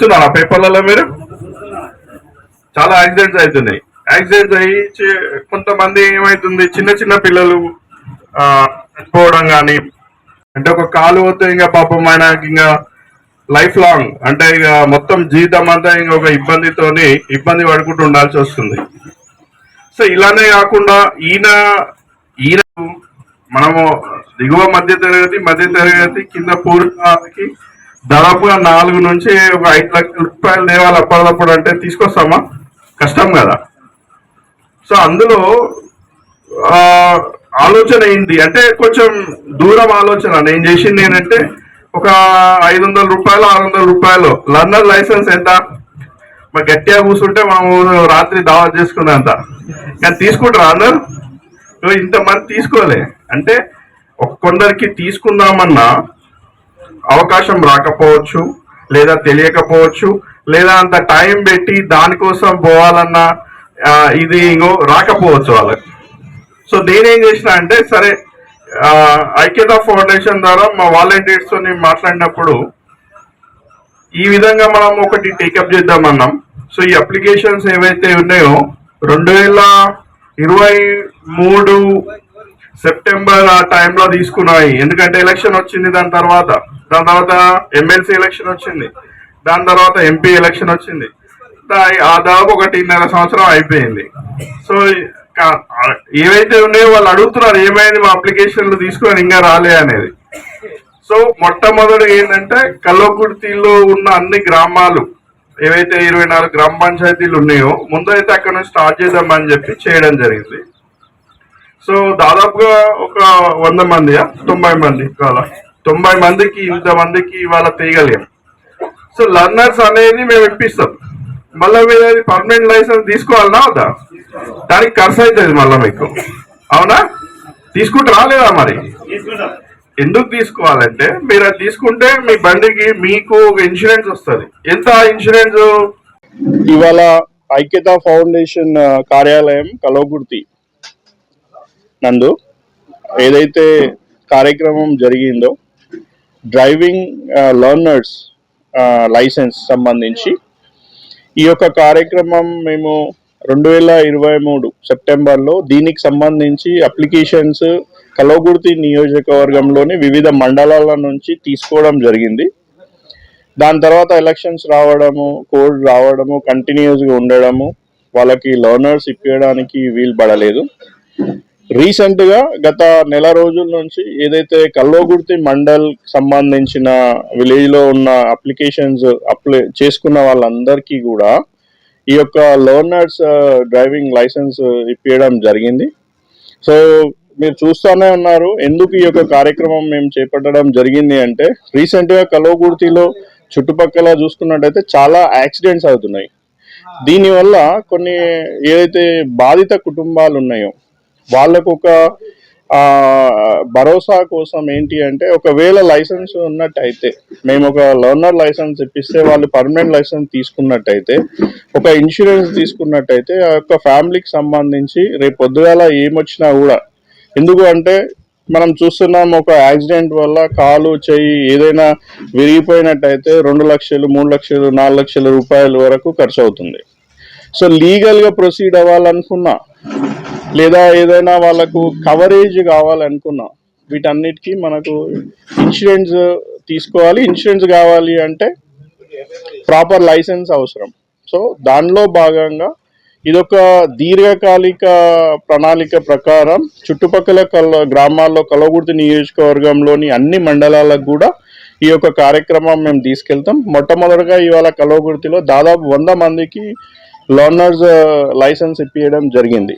చూస్తున్నారా పేపర్లలో మీరు? చాలా యాక్సిడెంట్స్ అవుతున్నాయి. యాక్సిడెంట్స్ అయ్యి కొంతమంది ఏమవుతుంది చిన్న చిన్న పిల్లలు పోవడం చనిపోవడం కానీ అంటే ఒక కాలు పోతే ఇంకా పాపం ఆయనకి ఇంకా లైఫ్ లాంగ్ అంటే ఇక మొత్తం జీవితం అంతా ఇంకా ఒక ఇబ్బందితోని ఇబ్బంది పడుకుంటూ ఉండాల్సి వస్తుంది. సో ఇలానే కాకుండా ఈయన ఈయన మనము దిగువ మధ్య తరగతి మధ్య తరగతి కింద పూర్వకి దాదాపుగా నాలుగు నుంచి ఒక ఐదు లక్షల రూపాయలు లేవాలి అప్పటిదప్పుడు అంటే తీసుకొస్తామా? కష్టం కదా. సో అందులో ఆలోచన ఏంటి? అంటే కొంచెం దూరం ఆలోచన. నేను చేసింది ఏంటంటే ఒక ఐదు వందల రూపాయలు ఆరు వందల రూపాయలు. లర్నర్ లైసెన్స్ ఎంత? మరి గట్టిగా కూర్చుంటే మాము రాత్రి దావా చేసుకున్నంత. కానీ తీసుకుంటారా అందరు? ఇంత ఇంతమంది తీసుకోలే. అంటే ఒక కొందరికి తీసుకుందామన్నా అవకాశం రాకపోవచ్చు లేదా తెలియకపోవచ్చు లేదా అంత టైం పెట్టి దానికోసం పోవాలన్నా ఇది ఇంకో రాకపోవచ్చు వాళ్ళకి. సో నేనేం చేసిన అంటే సరే ఐక్యత ఫౌండేషన్ ద్వారా మా వాలంటీర్స్తో నేను మాట్లాడినప్పుడు ఈ విధంగా మనం ఒకటి టేకప్ చేద్దామన్నాం. సో ఈ అప్లికేషన్స్ ఏవైతే ఉన్నాయో రెండు వేల ఇరవై మూడు సెప్టెంబర్ ఆ టైంలో తీసుకున్నాయి. ఎందుకంటే ఎలక్షన్ వచ్చింది దాని తర్వాత. దాని తర్వాత ఎమ్మెల్సీ ఎలక్షన్ వచ్చింది. దాని తర్వాత ఎంపీ ఎలక్షన్ వచ్చింది. దా- ఆ దాదాపు ఒకటిన్నర సంవత్సరం అయిపోయింది. సో ఏవైతే ఉన్నాయో వాళ్ళు అడుగుతున్నారు ఏమైంది మా అప్లికేషన్లు తీసుకొని ఇంకా రాలే అనేది. సో మొట్టమొదటి ఏంటంటే కల్లోకుర్తిలో ఉన్న అన్ని గ్రామాలు ఏవైతే ఇరవై నాలుగు గ్రామ పంచాయతీలు ఉన్నాయో ముందు అయితే అక్కడ నుంచి స్టార్ట్ చేద్దామని చెప్పి చేయడం జరిగింది. సో దాదాపుగా ఒక వంద మంది తొంభై మంది ఇవాళ తొంభై మందికి ఇంత మందికి ఇవాళ తీయగలిగాం. సో లర్నర్స్ అనేది మేము ఇప్పిస్తాం. మళ్ళీ మీరు అది పర్మనెంట్ లైసెన్స్ తీసుకోవాలనా అవుతా దానికి ఖర్చు అవుతుంది మళ్ళీ మీకు. అవునా? తీసుకుంటే రాలేదా మరి? ఎందుకు తీసుకోవాలంటే మీరు అది తీసుకుంటే మీ బండికి మీకు ఒక ఇన్సూరెన్స్ వస్తుంది. ఎంత ఇన్సూరెన్స్ ఇవాళ ఐక్యత ఫౌండేషన్ కార్యాలయం కలవకుర్తి. నందు ఏదైతే కార్యక్రమం జరిగిందో డ్రైవింగ్ లర్నర్స్ లైసెన్స్ సంబంధించి ఈ యొక్క కార్యక్రమం మేము రెండు వేల ఇరవై మూడు సెప్టెంబర్లో దీనికి సంబంధించి అప్లికేషన్స్ కలవగుర్తి నియోజకవర్గంలోని వివిధ మండలాల నుంచి తీసుకోవడం జరిగింది. దాని తర్వాత ఎలక్షన్స్ రావడము కోడ్ రావడము కంటిన్యూస్గా ఉండడము వాళ్ళకి లర్నర్స్ ఇప్పించడానికి వీలు పడలేదు. రీసెంట్గా గత నెల రోజుల నుంచి ఏదైతే కల్లోగుర్తి మండల్ సంబంధించిన విలేజ్లో ఉన్న అప్లికేషన్స్ అప్లై చేసుకున్న వాళ్ళందరికీ కూడా ఈ యొక్క లర్నర్స్ డ్రైవింగ్ లైసెన్స్ ఇప్పించడం జరిగింది. సో మీరు చూస్తూనే ఉన్నారు ఎందుకు ఈ యొక్క కార్యక్రమం మేము చేపట్టడం జరిగింది అంటే రీసెంట్గా కలోగుర్తిలో చుట్టుపక్కల చూసుకున్నట్టయితే చాలా యాక్సిడెంట్స్ అవుతున్నాయి. దీనివల్ల కొన్ని ఏదైతే బాధిత కుటుంబాలు ఉన్నాయో వాళ్ళకు ఒక భరోసా కోసం ఏంటి అంటే ఒకవేళ లైసెన్స్ ఉన్నట్టయితే మేము ఒక లర్నర్ లైసెన్స్ ఇప్పిస్తే వాళ్ళు పర్మనెంట్ లైసెన్స్ తీసుకున్నట్టయితే ఒక ఇన్సూరెన్స్ తీసుకున్నట్టయితే ఆ యొక్క ఫ్యామిలీకి సంబంధించి రేపు పొద్దుగాల ఏమొచ్చినా కూడా ఎందుకు అంటే మనం చూస్తున్నాం ఒక యాక్సిడెంట్ వల్ల కాలు చెయ్యి ఏదైనా విరిగిపోయినట్టయితే రెండు లక్షలు మూడు లక్షలు నాలుగు లక్షల రూపాయల వరకు ఖర్చు అవుతుంది సో లీగల్గా ప్రొసీడ్ అవ్వాలనుకున్నా లేదా ఏదైనా వాళ్ళకు కవరేజ్ కావాలనుకున్నా వీటన్నిటికీ మనకు ఇన్సూరెన్స్ తీసుకోవాలి. ఇన్సూరెన్స్ కావాలి అంటే ప్రాపర్ లైసెన్స్ అవసరం. సో దానిలో భాగంగా ఇదొక దీర్ఘకాలిక ప్రణాళిక ప్రకారం చుట్టుపక్కల కల గ్రామాల్లో కలవగుర్తి నియోజకవర్గంలోని అన్ని మండలాలకు కూడా ఈ యొక్క కార్యక్రమం మేము తీసుకెళ్తాం. మొట్టమొదటిగా ఇవాళ కలవగుర్తిలో దాదాపు వంద మందికి లర్నర్స్ లైసెన్స్ ఇప్పించడం జరిగింది.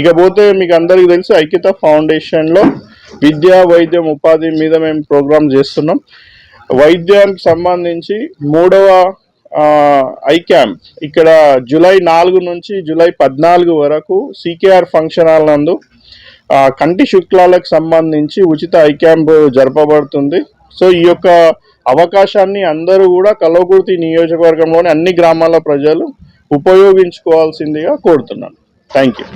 ఇకపోతే మీకు అందరికీ తెలుసు ఐక్యత ఫౌండేషన్లో విద్యా వైద్యం ఉపాధి మీద మేము ప్రోగ్రామ్ చేస్తున్నాం. వైద్యానికి సంబంధించి మూడవ ఐక్యాంప్ ఇక్కడ జూలై నాలుగు నుంచి జూలై పద్నాలుగు వరకు సికేఆర్ ఫంక్షన్ హాల్ నందు కంటి శుక్లాలకు సంబంధించి ఉచిత ఐక్యాంప్ జరపబడుతుంది. సో ఈ యొక్క అవకాశాన్ని అందరూ కూడా కలవకుర్తి నియోజకవర్గంలోని అన్ని గ్రామాల ప్రజలు ఉపయోగించుకోవాల్సిందిగా కోరుతున్నాను. Thank you.